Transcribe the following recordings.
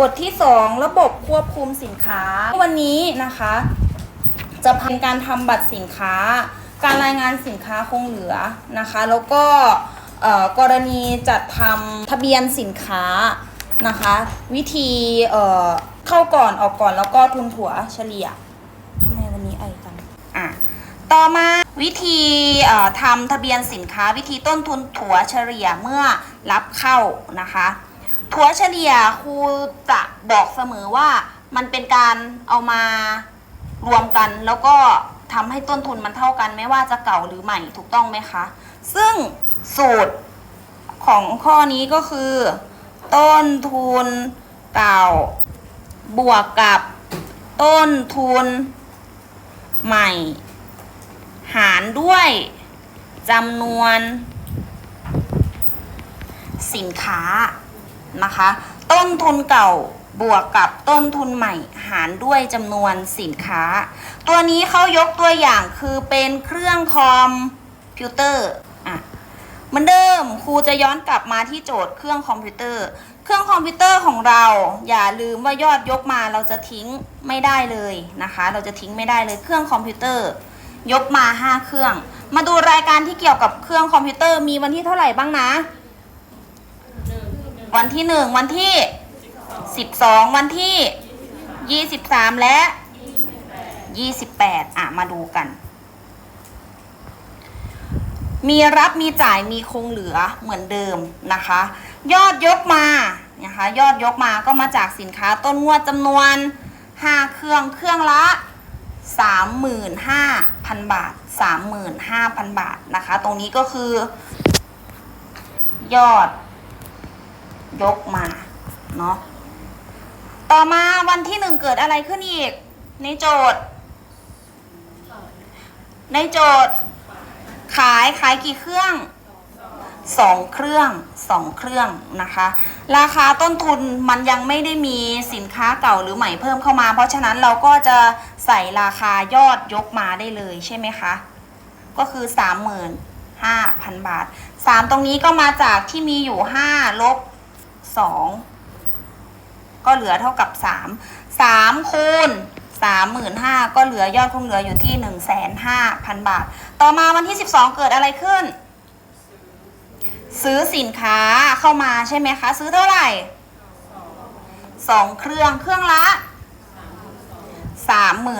บทที่ 2 ระบบควบคุมสินค้า วันนี้นะคะ จะเป็นการทำบัตรสินค้า การรายงานสินค้าคงเหลือนะคะ แล้วก็กรณีจัดทำทะเบียนสินค้านะคะ วิธีเเข้าก่อนออกก่อนแล้วก็ทุนถัวเฉลี่ยทำไมวันนี้ไอจังอะต่อมาวิธีทำทะเบียนสินค้า วิธีต้นทุนถัวเฉลี่ยเมื่อรับเข้านะคะ ถัวเฉลี่ยครูจะบอกเสมอว่ามันเป็นการเอามารวมกัน แล้วก็ทำให้ต้นทุนมันเท่ากัน ไม่ว่าจะเก่าหรือใหม่ถูกต้องไหมคะ ซึ่งสูตรของข้อนี้ก็คือ ต้นทุนเก่าบวกกับต้นทุนใหม่ หารด้วยจำนวนสินค้า นะคะ ต้นทุนเก่าบวกกับต้นทุนใหม่หารด้วยจำนวนสินค้า ตัวนี้เขายกตัวอย่างคือเป็นเครื่องคอมพิวเตอร์อะเหมือนเดิมครูจะย้อนกลับมาที่โจทย์เครื่องคอมพิวเตอร์ เครื่องคอมพิวเตอร์ของเรา อย่าลืมว่ายอดยกมาเราจะทิ้งไม่ได้เลยนะคะ เราจะทิ้งไม่ได้เลยเครื่องคอมพิวเตอร์ ยกมา 5 เครื่อง มาดูรายการที่เกี่ยวกับเครื่องคอมพิวเตอร์มีวันที่เท่าไหร่บ้างนะ วันที่หนึ่งวันที่สิบสองวันที่ยี่สิบสามและยี่สิบแปดอะมาดูกัน มีรับมีจ่ายมีคงเหลือเหมือนเดิมนะคะ ยอดยกมานะคะยอดยกมาก็มาจากสินค้าต้นงวดจำนวน5เครื่องเครื่องละ35,000บาท35,000บาทนะคะ ตรงนี้ก็คือยอด ยกมาเนาะต่อมาวันที่หนึ่งเกิดอะไรขึ้นอีก ในโจทย์ ในโจทย์ ขายขายกี่เครื่องสองเครื่องสองเครื่องนะคะ ราคาต้นทุนมันยังไม่ได้มีสินค้าเก่าหรือใหม่เพิ่มเข้ามา เพราะฉะนั้นเราก็จะใส่ราคายอดยกมาได้เลยใช่ไหมคะ ก็คือ 35,000 บาท 3 ตรงนี้ก็มาจากที่มีอยู่ 5 ลบ 2ก็เหลือเท่ากับ3 3คูณ35,000ก็เหลือยอดคงเหลืออยู่ที่1,500,000บาท ต่อมาวันที่12เกิดอะไรขึ้น ซื้อสินค้าเข้ามาใช่ไหมคะ ซื้อเท่าไหร่2เครื่องเครื่องละ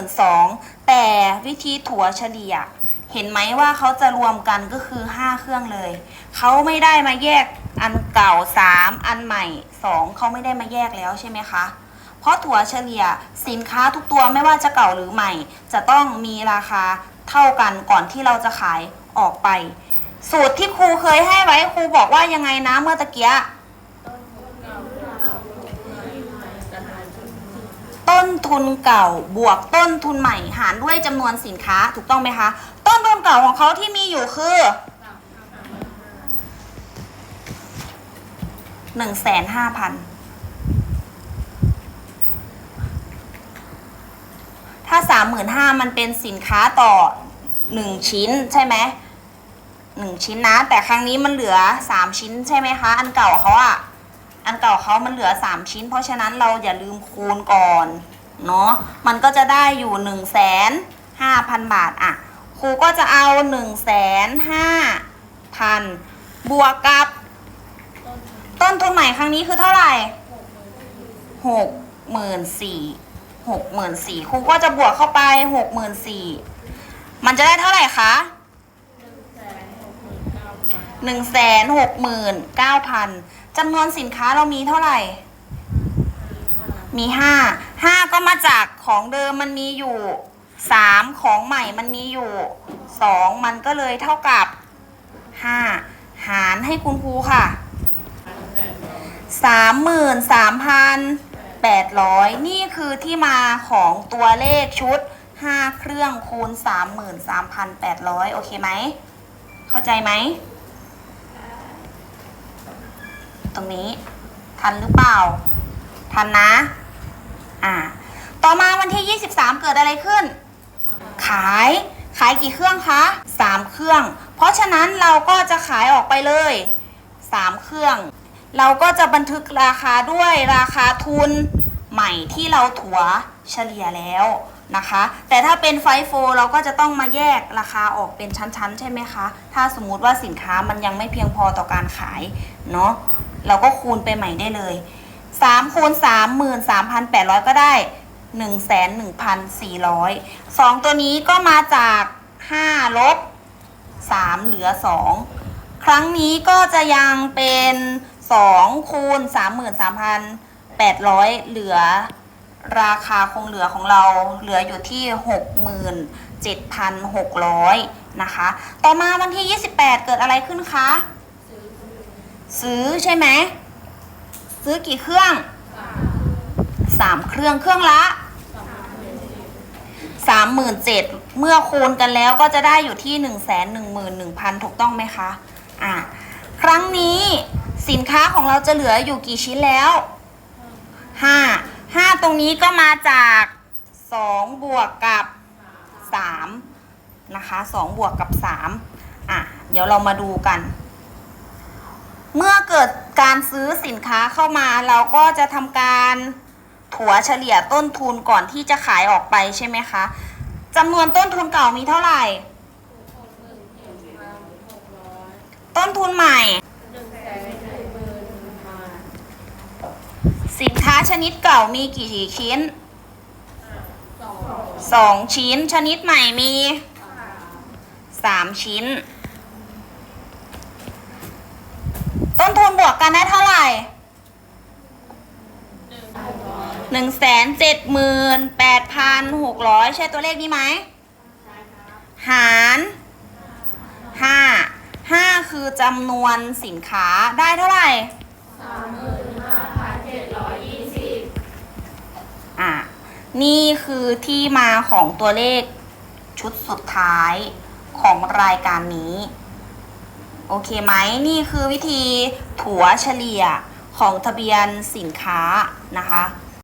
32,000แต่วิธีถัวเฉลี่ย เห็นไหมว่าเขาจะรวมกันก็คือ5เครื่องเลย เขาไม่ได้มาแยก อันเก่า3อันใหม่2เขาไม่ได้มาแยกแล้วใช่ไหมคะ เพราะถั่วเฉลี่ยสินค้าทุกตัวไม่ว่าจะเก่าหรือใหม่ จะต้องมีราคาเท่ากันก่อนที่เราจะขายออกไป สูตรที่ครูเคยให้ไว้ครูบอกว่ายังไงนะเมื่อตะเกียต้นทุนเก่าบวกต้นทุนใหม่หารด้วยจำนวนสินค้าถูกต้องไหมคะ ต้นทุนเก่าของเขาที่มีอยู่คือ หนึ่งแสนห้าพันถ้าสามหมื่นห้ามันเป็นสินค้าต่อหนึ่งชิ้นใช่ไหมหนึ่งชิ้นนะ แต่ครั้งนี้มันเหลือสามชิ้นใช่ไหมคะ อันเก่าเขาอะอันเก่าเขามันเหลือสามชิ้น เพราะฉะนั้นเราอย่าลืมคูณก่อนเนาะมันก็จะได้อยู่หนึ่งแสนห้าพันบาทอะครูก็จะเอาหนึ่งแสนห้าพันบวกกับ ต้นทุนใหม่ครั้งนี้คือเท่าไหร่หกหมื่นสี่หกหมื่นสี่ครูก็จะบวกเข้าไปหกหมื่นสี่มันจะได้เท่าไหร่คะหนึ่งแสนหกหมื่นเก้าพันจำนวนสินค้าเรามีเท่าไหร่ มีห้าห้าก็มาจากของเดิมมันมีอยู่สามของใหม่มันมีอยู่สองมันก็เลยเท่ากับห้าหารให้คุณครูค่ะ สามหมื่นสามพันแปดร้อยนี่คือที่มาของตัวเลขชุดห้าเครื่องคูณสามหมื่นสามพันแปดร้อยโอเคไหม เข้าใจไหม ตรงนี้ ทันหรือเปล่า ทันนะ อ่า ต่อมาวันที่ 23 เกิดอะไรขึ้น ขายขายกี่เครื่องคะ 3 เครื่อง เพราะฉะนั้นเราก็จะขายออกไปเลย 3 เครื่อง เราก็จะบันทึกราคาด้วยราคาทุนใหม่ที่เราถัวเฉลี่ยแล้วนะคะ แต่ถ้าเป็นไฟโฟเราก็จะต้องมาแยกราคาออกเป็นชั้นๆ ใช่ไหมคะ ถ้าสมมุติว่าสินค้ามันยังไม่เพียงพอต่อการขายเนาะเราก็คูณไปใหม่ได้เลย3คูณ33,800 ก็ได้1,1,400 2 ตัวนี้ก็มาจาก 5 ลบ 3 เหลือ 2 ครั้งนี้ก็จะยังเป็น 2คูณ33,800เหลือราคาคงเหลือของเราเหลืออยู่ที่67,600นะคะ ต่อมาวันที่28เกิดอะไรขึ้นคะ ซื้อใช่ไหม ซื้อกี่เครื่องสามเครื่องเครื่องละสามหมื่นเจ็ดเมื่อคูณกันแล้วก็จะได้อยู่ที่หนึ่งแสนหนึ่งหมื่นหนึ่งพันถูกต้องไหมคะ อะครั้งนี้ สินค้าของเราจะเหลืออยู่กี่ชิ้นแล้วห้าห้าตรงนี้ก็มาจากสองบวกกับสามนะคะสองบวกกับสามอะเดี๋ยวเรามาดูกัน เมื่อเกิดการซื้อสินค้าเข้ามาเราก็จะทำการถัวเฉลี่ยต้นทุนก่อนที่จะขายออกไปใช่ไหมคะจำนวนต้นทุนเก่ามีเท่าไหร่ ต้นทุนใหม่ สินค้า ชนิดเก่ามีกี่ชิ้นสองชิ้น ชนิดใหม่มีสามชิ้น ต้นทุนบวกกันได้เท่าไหร่หนึ่งแสนเจ็ดหมื่นแปดพันหกร้อยใช่ตัวเลขนี้ไหม หารห้าห้าคือจำนวนสินค้าได้เท่าไหร่ อะนี่คือที่มาของตัวเลขชุดสุดท้ายของรายการนี้ โอเคไหมนี่คือวิธีถัวเฉลี่ยของทะเบียนสินค้านะคะ